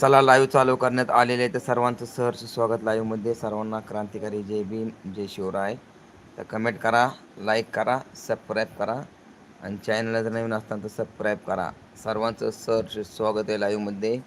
चला लाईव्ह चालू करण्यात आलेले आहे. तर सर्वांचं सहर्ष स्वागत लाईव्हमध्ये सर्वांना क्रांतिकारी जय भीम जय शिवराय. तर कमेंट करा लाईक करा सबस्क्राईब करा. आणि चॅनलला जर नवीन असताना तर सबस्क्राईब करा. सर्वांचं सहर्ष स्वागत आहे लाईव्हमध्ये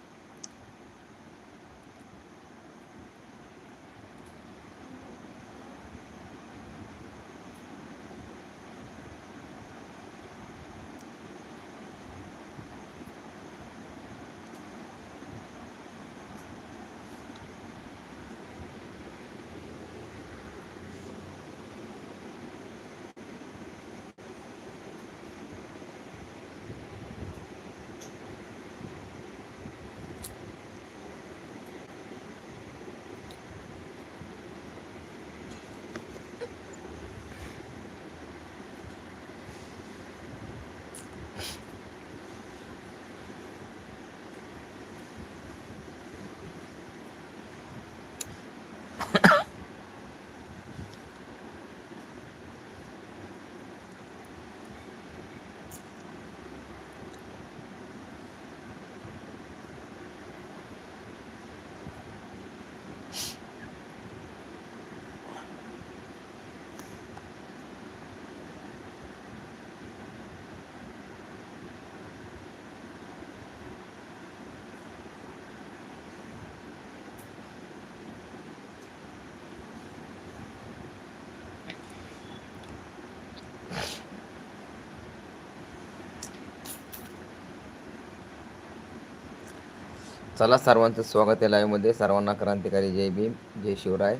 चला सर्वांचं स्वागत आहे लाईव्हमध्ये सर्वांना क्रांतिकारी जय भीम जय शिवराय.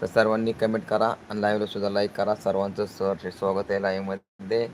तर सर्वांनी कमेंट करा आणि लाईव्हला सुद्धा लाईक करा. सर्वांचं सहर्ष स्वागत आहे लाईव्हमध्ये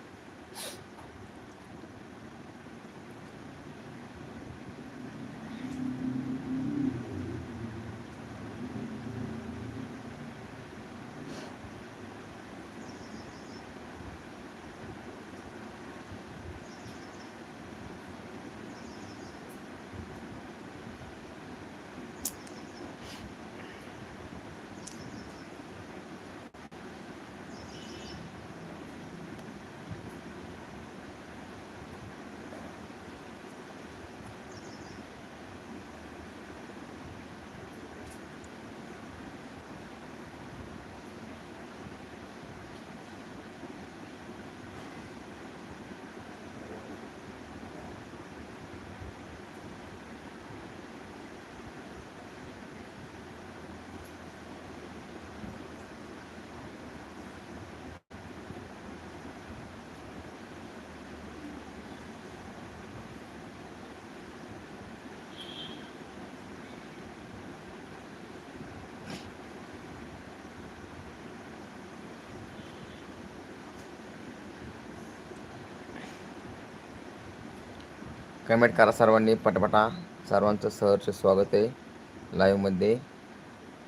कमेंट करा सर्वांनी पटपटा सर्वांचं सहर्ष स्वागत आहे लाईव्हमध्ये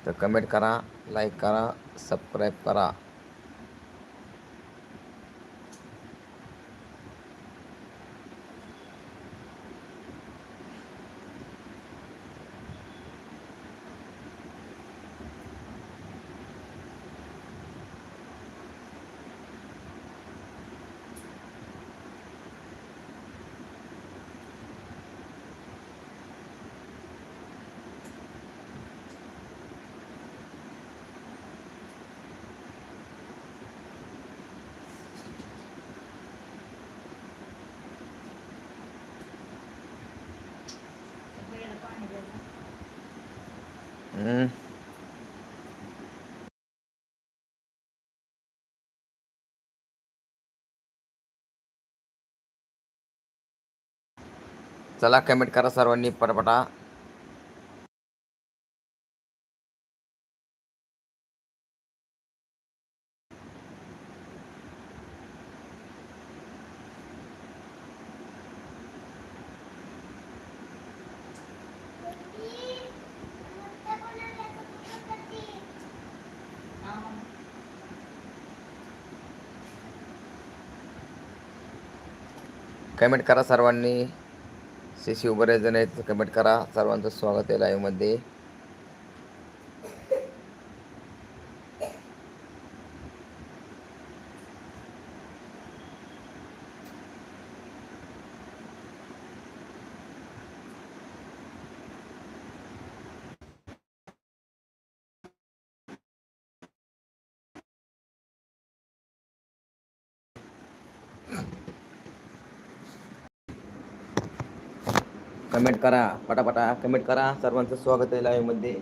तर कमेंट करा लाईक करा सबस्क्राईब करा. चला कमेंट करा सर्वांनी पटपटा. कमेंट करा सर्वांनी. सी सी बरेच जण आहेत कमेंट करा. सर्वांचं स्वागत आहे लाईव्हमध्ये कमेंट करा पटापटा कमेंट करा. सर्वांचं स्वागत आहे लाईव्हमध्ये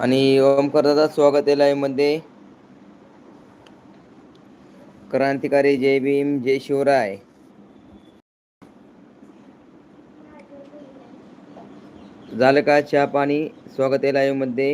आणि ओमकारदादा स्वागत आहे लाईव्हमध्ये क्रांतिकारी जय भीम जय शिवराय. झालं का चहा पाणी? स्वागत आहे लाईव्हमध्ये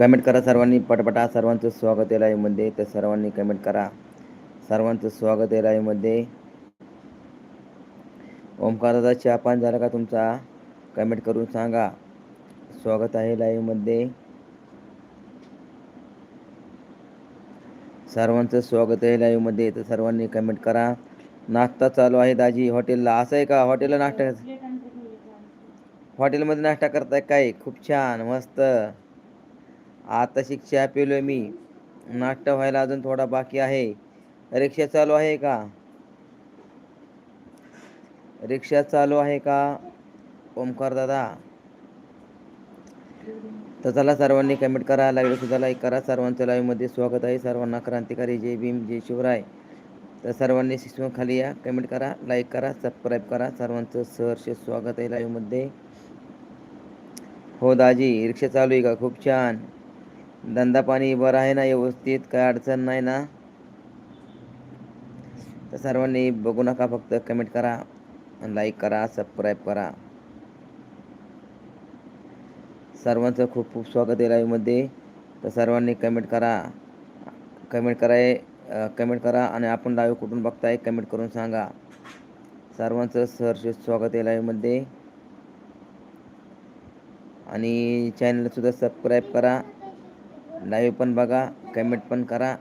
कमेंट करा सर्वांनी. पटपटा सर्वांचं स्वागत आहे लाईव्हमध्ये. मध्ये तर सर्वांनी कमेंट करा. सर्वांचं स्वागत आहे लाईव्हमध्ये. ओमकाराचा ओमकार चहा पान झाला का तुमचा? कमेंट करून सांगा. स्वागत आहे लाईव्हमध्ये. मध्ये सर्वांचं स्वागत आहे लाईव्हमध्ये. तर सर्वांनी कमेंट करा. नाश्ता चालू आहे दाजी हॉटेलला. असं आहे का? हॉटेलला नाश्ता हॉटेलमध्ये नाश्ता करताय काय? खूप छान मस्त. आता शिक्षा पेलो मी. नाट्य व्हायला अजून थोडा बाकी आहे. रिक्षा चालू आहे का? रिक्षा चालू आहे का ओमकार दादा? तर चला सर्वांनी कमेंट करा लाईव्ह सुद्धा लाईक करा. सर्वांचं लाईव्हमध्ये स्वागत आहे. सर्वांना क्रांतिकारी जय भीम जय शिवराय. तर सर्वांनी शिक्षण खाली या. कमेंट करा लाईक करा सबस्क्राईब करा. सर्वांचं सहर्ष स्वागत आहे लाईव्हमध्ये हो दाजी रिक्षा चालू आहे का? खूप छान. धंदा पाणी बरं आहे ना व्यवस्थित काय अडचण नाही ना. तर सर्वांनी बघू नका फक्त कमेंट करा लाईक करा सबस्क्राईब करा. सर्वांचं खूप खूप स्वागत आहे लाईव्हमध्ये तर सर्वांनी कमेंट करा. कमेंट कराय कमेंट करा आणि आपण लाईव्ह कुठून बघताय कमेंट करून सांगा. सर्वांचं सहर्ष स्वागत आहे लाईव्हमध्ये आणि चॅनलसुद्धा सबस्क्राईब करा. लाईव्ह पण बघा कमेंट पण करा.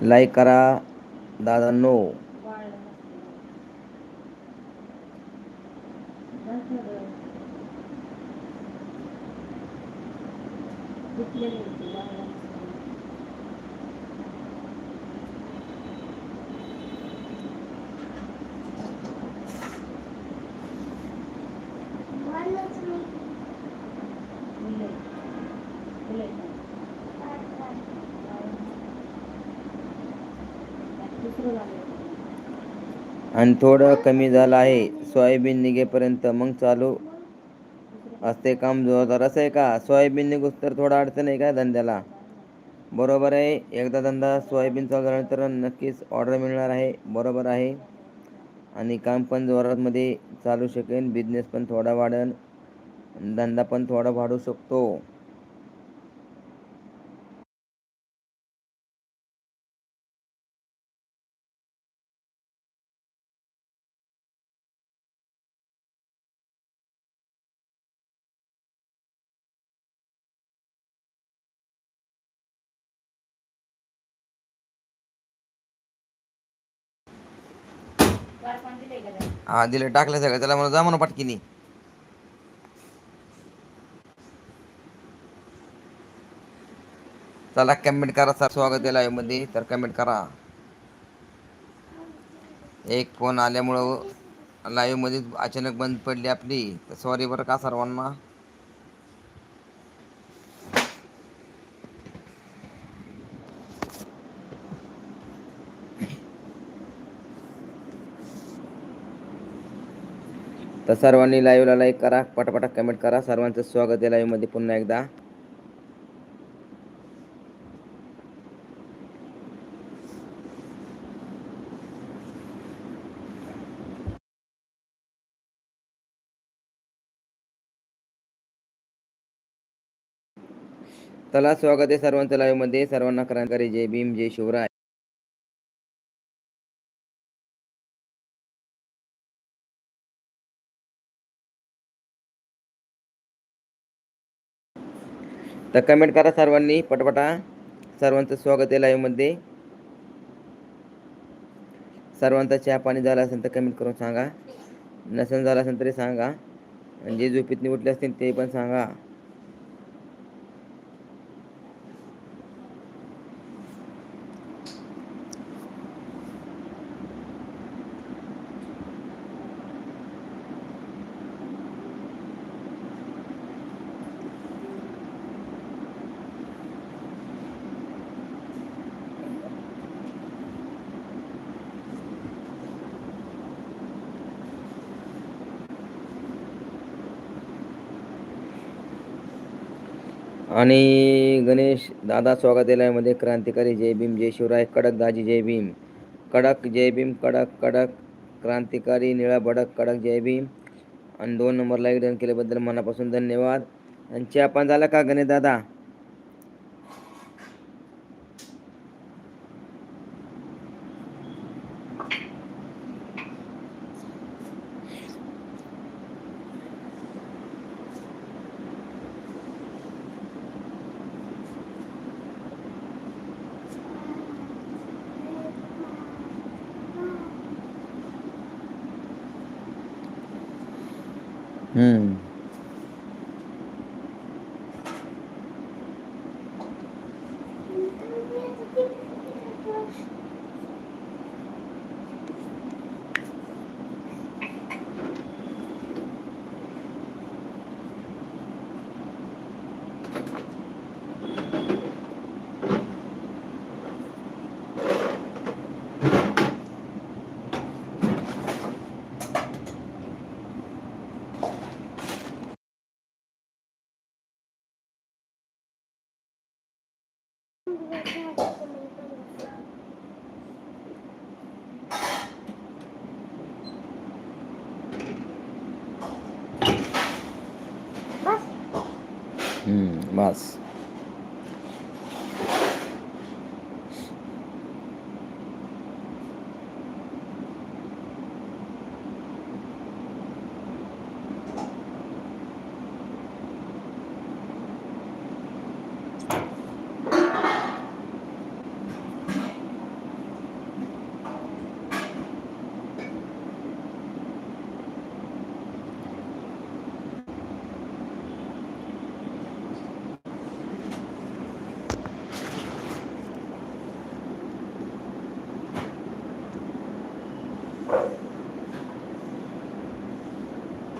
लाईक करा दादा नो आणि थोडं कमी झालं आहे. सोयाबीन निघेपर्यंत मग चालू असते काम जोरदार. असं आहे का? सोयाबीन निघूस तर थोडा अडचण आहे का धंद्याला? बरोबर आहे. एकदा धंदा सोयाबीन चालू झाल्यानंतर नक्कीच ऑर्डर मिळणार आहे. बरोबर आहे. आणि काम पण जोरातमध्ये चालू शकेन बिझनेस पण थोडा वाढेल. धंदा पण थोडा वाढू शकतो. हा दिले टाकले सगळं. त्याला मला जा म्हणून पटकिनी. चला कमेंट करा सर स्वागत आहे लाईव्हमध्ये. तर कमेंट करा. एक फोन आल्यामुळं लाईव्हमध्ये अचानक बंद पडली आपली. तर सॉरी बरं का सर्वांना. तर सर्वांनी लाईव्हला लाईक करा पटापटा कमेंट करा. सर्वांचं स्वागत आहे लाईव्हमध्ये पुन्हा एकदा. चला स्वागत आहे सर्वांचं लाईव्हमध्ये सर्वांना क्रांतकारी जय भीम जय शिवराय. तर कमेंट करा सर्वांनी पटपटा. सर्वांचं स्वागत आहे लाईव्हमध्ये सर्वांचा चहा पाणी झाला असेल तर कमेंट करून सांगा. नसेल झाला असेल तरी सांगा. आणि जे झोपेतनी उठले असतील ते पण सांगा. आणि गणेश दादा स्वागत आहे क्रांतिकारी जय भीम जय शिवराय कडक दाजी जय भीम कडक जय भीम कडक कडक क्रांतिकारी निळा भडक कडक जय भीम. आणि दोन नंबरला लाईक डन केल्याबद्दल मनापासून धन्यवाद. आणि चहा पण झाला का गणेश दादा? Hmm. বাস